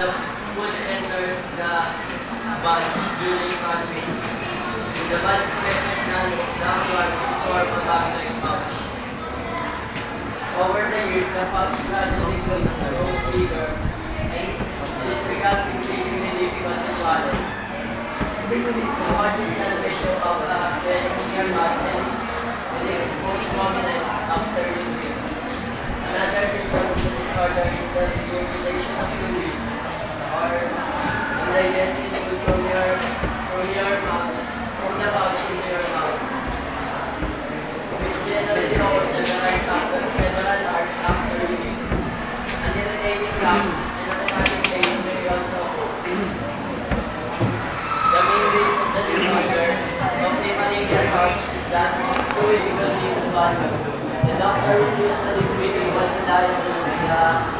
would enters the body during contact. the body stretches downward to form a bag-like pouch. Over the years, the pouch gradually grows bigger and it becomes increasingly difficult to swallow. The pouch is a ratio of a or your of fluid or undigested food from your, from your mouth, the pouch in your mouth, which generally occurs several hours and a panic pain The main risk of the disorder of pneumonic pouch is the body. The doctor the liquid in the diet to the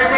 哼。